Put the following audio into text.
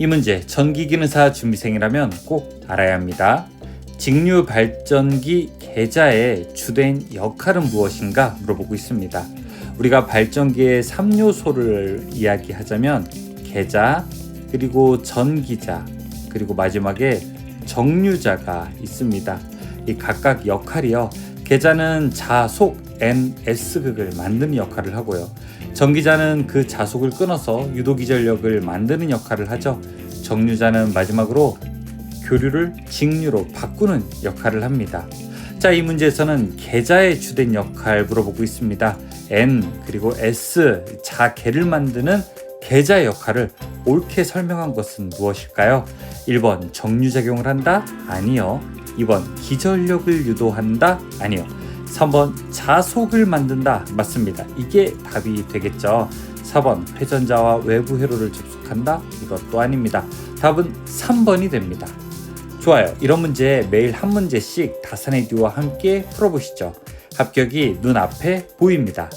이 문제 전기기능사 준비생이라면 꼭 알아야 합니다. 직류 발전기 계자의 주된 역할은 무엇인가 물어보고 있습니다. 우리가 발전기의 3요소를 이야기하자면 계자, 그리고 전기자, 그리고 마지막에 정류자가 있습니다. 이 각각 역할이요. 계자는 자속 NS극을 만드는 역할을 하고요. 전기자는 그 자속을 끊어서 유도기 전력을 만드는 역할을 하죠. 정류자는 마지막으로 교류를 직류로 바꾸는 역할을 합니다. 자, 이 문제에서는 계자의 주된 역할 물어보고 있습니다. N 그리고 S 자계를 만드는 계자의 역할을 옳게 설명한 것은 무엇일까요? 1번 정류작용을 한다? 아니요. 2번 기전력을 유도한다? 아니요. 3번 자속을 만든다? 맞습니다. 이게 답이 되겠죠. 4번 회전자와 외부 회로를 접속한다? 이것도 아닙니다. 답은 3번이 됩니다. 좋아요. 이런 문제 매일 한 문제씩 다산의 듀와 함께 풀어보시죠. 합격이 눈앞에 보입니다.